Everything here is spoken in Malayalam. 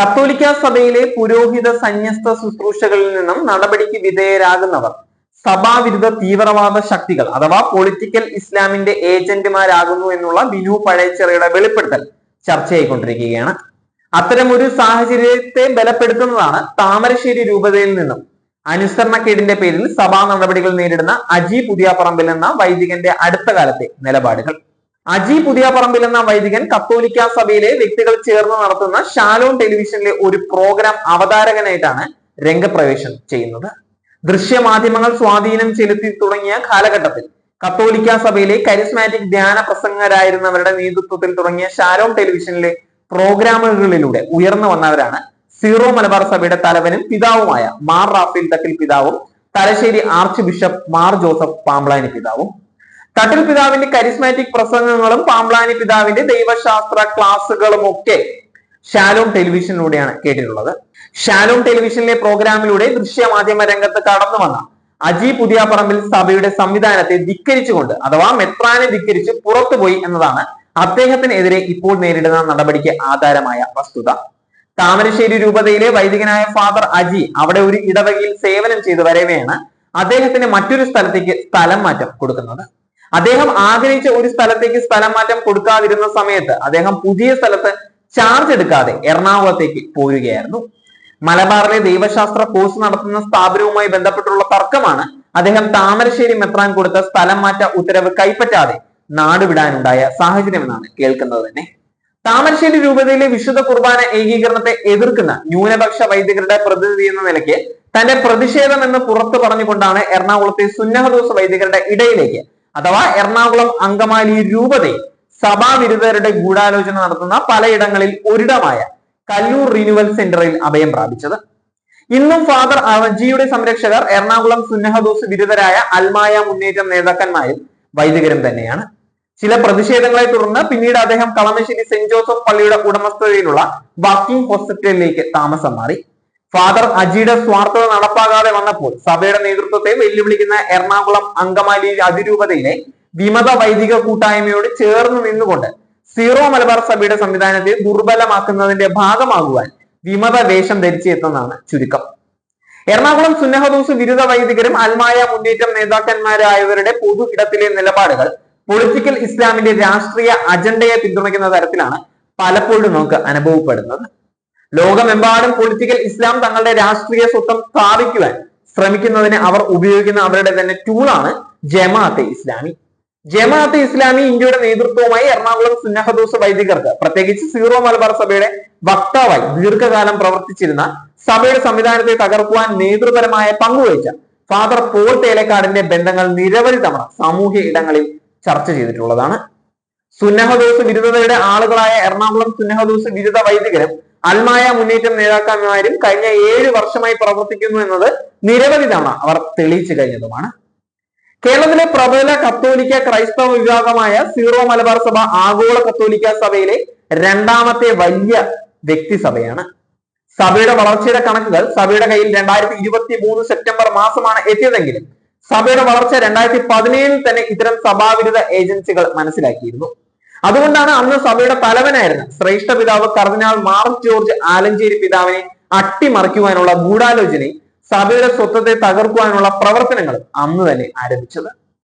കത്തോലിക്ക സഭയിലെ പുരോഹിത സന്യസ്ത ശുശ്രൂഷകളിൽ നിന്നും നടപടിക്ക് വിധേയരാകുന്നവർ സഭാവിരുദ്ധ തീവ്രവാദ ശക്തികൾ അഥവാ പൊളിറ്റിക്കൽ ഇസ്ലാമിന്റെ ഏജന്റുമാരാകുന്നു എന്നുള്ള ബിനു പഴയച്ചെറിയുടെ വെളിപ്പെടുത്തൽ ചർച്ചയായിക്കൊണ്ടിരിക്കുകയാണ്. അത്തരമൊരു സാഹചര്യത്തെ ബലപ്പെടുത്തുന്നതാണ് താമരശ്ശേരി രൂപതയിൽ നിന്നും അനുസരണക്കേടിന്റെ പേരിൽ സഭാ നടപടികൾ നേരിടുന്ന അജി പുതിയാപ്പറമ്പിൽ എന്ന വൈദികന്റെ അടുത്ത കാലത്തെ നിലപാടുകൾ. അജി പുതിയ പറമ്പിൽ എന്ന വൈദികൻ കത്തോലിക്ക സഭയിലെ വ്യക്തികൾ ചേർന്ന് നടത്തുന്ന ഷാലോൺ ടെലിവിഷനിലെ ഒരു പ്രോഗ്രാം അവതാരകനായിട്ടാണ് രംഗപ്രവേശം ചെയ്യുന്നത്. ദൃശ്യമാധ്യമങ്ങൾ സ്വാധീനം ചെലുത്തി തുടങ്ങിയ കാലഘട്ടത്തിൽ കത്തോലിക്ക സഭയിലെ കരിസ്മാറ്റിക് ധ്യാന പ്രസംഗരായിരുന്നവരുടെ നേതൃത്വത്തിൽ തുടങ്ങിയ ഷാലോൺ ടെലിവിഷനിലെ പ്രോഗ്രാമുകളിലൂടെ ഉയർന്നു വന്നവരാണ് സീറോ മലബാർ സഭയുടെ തലവനും പിതാവുമായ മാർ റാഫേൽ തട്ടിൽ പിതാവും Thalassery archbishop Mar Joseph Pamplany പിതാവും. തട്ടിൽ പിതാവിന്റെ കരിസ്മാറ്റിക് പ്രസംഗങ്ങളും പാമ്പ്ലാനി പിതാവിന്റെ ദൈവശാസ്ത്ര ക്ലാസ്സുകളും ഒക്കെ ഷാലോം ടെലിവിഷനിലൂടെയാണ് കേട്ടിട്ടുള്ളത്. ഷാലോം ടെലിവിഷനിലെ പ്രോഗ്രാമിലൂടെ ദൃശ്യമാധ്യമ രംഗത്ത് കടന്നു വന്ന അജി പുതിയാപ്പറമ്പിൽ സഭയുടെ സംവിധാനത്തെ ധിക്കരിച്ചുകൊണ്ട് അഥവാ മെത്രാനെ ധിക്കരിച്ച് പുറത്തുപോയി എന്നതാണ് അദ്ദേഹത്തിനെതിരെ ഇപ്പോൾ നേരിടുന്ന നടപടിക്ക് ആധാരമായ വസ്തുത. താമരശ്ശേരി രൂപതയിലെ വൈദികനായ ഫാദർ അജി അവിടെ ഒരു ഇടവകയിൽ സേവനം ചെയ്തു വരവെയാണ് അദ്ദേഹത്തിന് മറ്റൊരു സ്ഥലത്തേക്ക് സ്ഥലം മാറ്റം കൊടുക്കുന്നത്. അദ്ദേഹം ആഗ്രഹിച്ച ഒരു സ്ഥലത്തേക്ക് സ്ഥലം മാറ്റം കൊടുക്കാതിരുന്ന സമയത്ത് അദ്ദേഹം പുതിയ സ്ഥലത്ത് ചാർജ് എടുക്കാതെ എറണാകുളത്തേക്ക് പോരുകയായിരുന്നു. മലബാറിലെ ദൈവശാസ്ത്ര കോഴ്സ് നടത്തുന്ന സ്ഥാപനവുമായി ബന്ധപ്പെട്ടുള്ള തർക്കമാണ് അദ്ദേഹം താമരശ്ശേരി മെത്രാൻ കൊടുത്ത സ്ഥലം മാറ്റ ഉത്തരവ് കൈപ്പറ്റാതെ നാടുവിടാനുണ്ടായ സാഹചര്യമെന്നാണ് കേൾക്കുന്നത് തന്നെ. താമരശ്ശേരി രൂപതയിലെ വിശുദ്ധ കുർബാന ഏകീകരണത്തെ എതിർക്കുന്ന ന്യൂനപക്ഷ വൈദികരുടെ പ്രതിനിധി എന്ന നിലയ്ക്ക് തന്റെ പ്രതിഷേധം എന്ന് പുറത്തു പറഞ്ഞുകൊണ്ടാണ് എറണാകുളത്തെ സുന്നഹദോസ് വൈദികരുടെ ഇടയിലേക്ക് അഥവാ എറണാകുളം അങ്കമാലി രൂപതയിൽ സഭാവിരുദ്ധരുടെ ഗൂഢാലോചന നടത്തുന്ന പലയിടങ്ങളിൽ ഒരിടമായ കല്ലൂർ റിന്യൂവൽ സെന്ററിൽ അഭയം പ്രാപിച്ചത്. ഇന്നും ഫാദർ അജിയുടെ സംരക്ഷകർ എറണാകുളം സുന്നഹദോസ് ബിരുദരായ അൽമായ മുന്നേറ്റം നേതാക്കന്മാരും വൈദികരും തന്നെയാണ്. ചില പ്രതിഷേധങ്ങളെ തുടർന്ന് പിന്നീട് അദ്ദേഹം കളമശ്ശേരി സെന്റ് ജോസഫ് പള്ളിയുടെ ഉടമസ്ഥതയിലുള്ള വർക്കിംഗ് ഹോസ്പിറ്റലിലേക്ക് താമസം മാറി. ഫാദർ അജിയുടെ സ്വാർത്ഥത നടപ്പാകാതെ വന്നപ്പോൾ സഭയുടെ നേതൃത്വത്തെ വെല്ലുവിളിക്കുന്ന എറണാകുളം അങ്കമാലി അതിരൂപതയിലെ വിമത വൈദിക കൂട്ടായ്മയോട് ചേർന്ന് നിന്നുകൊണ്ട് സീറോ മലബാർ സഭയുടെ സംവിധാനത്തെ ദുർബലമാക്കുന്നതിന്റെ ഭാഗമാകുവാൻ വിമത വേഷം ധരിച്ചെത്തുന്നതാണ് ചുരുക്കം. എറണാകുളം സുന്നഹദൂസ് ബിരുദ വൈദികരും അൽമായ മുന്നേറ്റം നേതാക്കന്മാരായവരുടെ പൊതു ഇടത്തിലെ നിലപാടുകൾ പൊളിറ്റിക്കൽ ഇസ്ലാമിന്റെ രാഷ്ട്രീയ അജണ്ടയെ പിന്തുണയ്ക്കുന്ന തരത്തിലാണ് പലപ്പോഴും നമുക്ക് അനുഭവപ്പെടുന്നത്. ലോകമെമ്പാടും പൊളിറ്റിക്കൽ ഇസ്ലാം തങ്ങളുടെ രാഷ്ട്രീയ സ്വത്വം സ്ഥാപിക്കുവാൻ ശ്രമിക്കുന്നതിന് അവർ ഉപയോഗിക്കുന്ന അവരുടെ തന്നെ ടൂളാണ് ജമാഅത്തെ ഇസ്ലാമി. ജമാഅത്തെ ഇസ്ലാമി ഇന്ത്യയുടെ നേതൃത്വവുമായി എറണാകുളം സുന്നഹദോസ് വൈദികർക്ക് പ്രത്യേകിച്ച് സീറോ മലബാർ സഭയുടെ വക്താവായി ദീർഘകാലം പ്രവർത്തിച്ചിരുന്ന സഭയുടെ സംവിധാനത്തെ തകർക്കുവാൻ നേതൃപരമായ പങ്കുവഹിച്ച ഫാദർ പോൾ തേലക്കാടിന്റെ ബന്ധങ്ങൾ നിരവധി തവണ സാമൂഹ്യ ഇടങ്ങളിൽ ചർച്ച ചെയ്തിട്ടുള്ളതാണ്. സുന്നഹദോസ് ബിരുദതയുടെ ആളുകളായ എറണാകുളം സുന്നഹദോസ് ബിരുദ വൈദികരും അൽമായ മുന്നേറ്റം നേതാക്കന്മാരും കഴിഞ്ഞ ഏഴ് വർഷമായി പ്രവർത്തിക്കുന്നു എന്നത് നിരവധി തവണ അവർ തെളിയിച്ചു കഴിഞ്ഞതുമാണ്. കേരളത്തിലെ പ്രബല കത്തോലിക്ക ക്രൈസ്തവ വിഭാഗമായ സീറോ മലബാർ സഭ ആഗോള കത്തോലിക്ക സഭയിലെ രണ്ടാമത്തെ വലിയ വ്യക്തി സഭയാണ്. സഭയുടെ വളർച്ചയുടെ കണക്കുകൾ സഭയുടെ കയ്യിൽ രണ്ടായിരത്തി ഇരുപത്തി മൂന്ന് സെപ്റ്റംബർ മാസമാണ് എത്തിയതെങ്കിലും സഭയുടെ വളർച്ച രണ്ടായിരത്തി പതിനേഴിൽ തന്നെ ഇത്തരം സഭാവിരുദ്ധ ഏജൻസികൾ മനസ്സിലാക്കിയിരുന്നു. അതുകൊണ്ടാണ് അന്ന് സഭയുടെ തലവനായിരുന്ന ശ്രേഷ്ഠ പിതാവ് കർദിനാൾ മാർ ജോർജ് ആലഞ്ചേരി പിതാവിനെ അട്ടിമറിക്കുവാനുള്ള ഗൂഢാലോചനയും സഭയുടെ സ്വത്വത്തെ തകർക്കുവാനുള്ള പ്രവർത്തനങ്ങളും അന്ന് തന്നെ ആരംഭിച്ചത്.